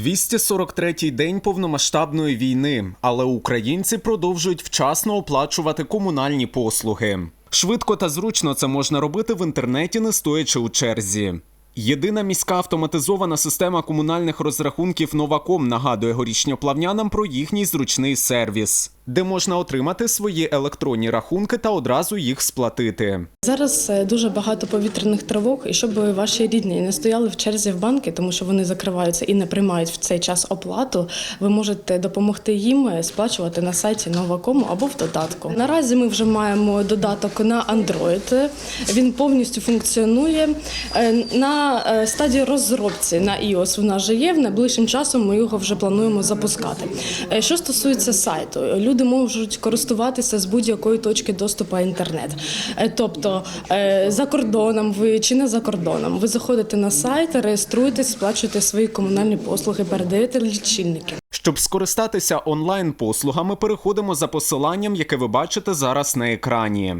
243-й день повномасштабної війни, але українці продовжують вчасно оплачувати комунальні послуги. Швидко та зручно це можна робити в інтернеті, не стоячи у черзі. Єдина міська автоматизована система комунальних розрахунків Новаком нагадує горішньоплавнянам про їхній зручний сервіс, де можна отримати свої електронні рахунки та одразу їх сплатити. Зараз е, дуже багато повітряних тривог, і щоб ваші рідні не стояли в черзі в банки, тому що вони закриваються і не приймають в цей час оплату. Ви можете допомогти їм е, сплачувати на сайті Новакому або в додатку. Наразі ми вже маємо додаток на Android. Він повністю функціонує Е, на стадії розробці на iOS. В нас же є. Найближчим часом ми його вже плануємо запускати. Що стосується сайту, люди можуть користуватися з будь-якої точки доступу інтернет. Е, Тобто е, за кордоном ви чи не за кордоном, ви заходите на сайт, реєструєтесь, сплачуєте свої комунальні послуги, передаєте лічильники. Щоб скористатися онлайн-послугами, переходимо за посиланням, яке ви бачите зараз на екрані.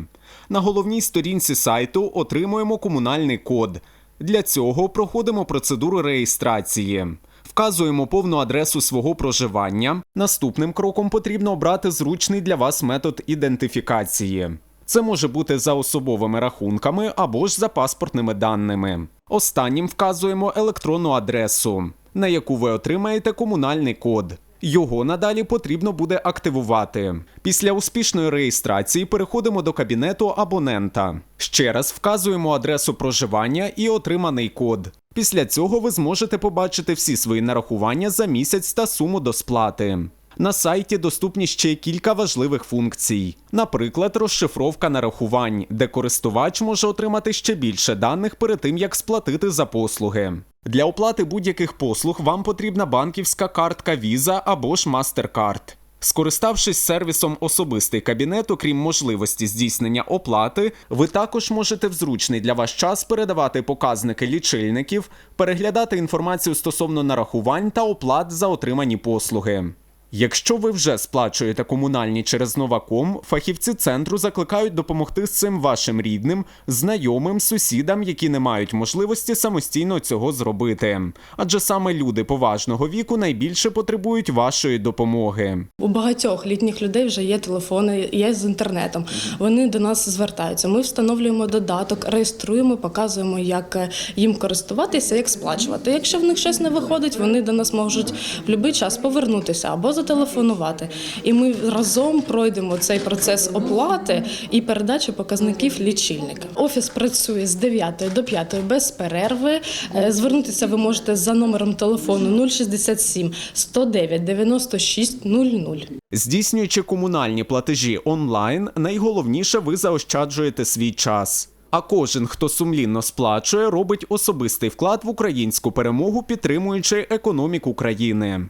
На головній сторінці сайту отримуємо комунальний код. Для цього проходимо процедуру реєстрації. Вказуємо повну адресу свого проживання. Наступним кроком потрібно обрати зручний для вас метод ідентифікації. Це може бути за особовими рахунками або ж за паспортними даними. Останнім вказуємо електронну адресу, на яку ви отримаєте комунальний код. Його надалі потрібно буде активувати. Після успішної реєстрації переходимо до кабінету абонента. Ще раз вказуємо адресу проживання і отриманий код. Після цього ви зможете побачити всі свої нарахування за місяць та суму до сплати. На сайті доступні ще кілька важливих функцій, наприклад, розшифровка нарахувань, де користувач може отримати ще більше даних перед тим, як сплатити за послуги. Для оплати будь-яких послуг вам потрібна банківська картка Visa або ж MasterCard. Скориставшись сервісом особистий кабінет, окрім можливості здійснення оплати, ви також можете в зручний для вас час передавати показники лічильників, переглядати інформацію стосовно нарахувань та оплат за отримані послуги. Якщо ви вже сплачуєте комунальні через Новаком, фахівці центру закликають допомогти з цим вашим рідним, знайомим, сусідам, які не мають можливості самостійно цього зробити. Адже саме люди поважного віку найбільше потребують вашої допомоги. У багатьох літніх людей вже є телефони, є з інтернетом. Вони до нас звертаються. Ми встановлюємо додаток, реєструємо, показуємо, як е, їм користуватися, як сплачувати. Якщо в них щось не виходить, вони до нас можуть в будь-який час повернутися або зателефонувати. І ми разом пройдемо цей процес оплати і передачі показників лічильника. Офіс працює з 9 до 5 без перерви. Е, Звернутися ви можете за номером телефону 067 109 96 00. Здійснюючи комунальні платежі онлайн, найголовніше ви заощаджуєте свій час. А кожен, хто сумлінно сплачує, робить особистий вклад в українську перемогу, підтримуючи економіку країни.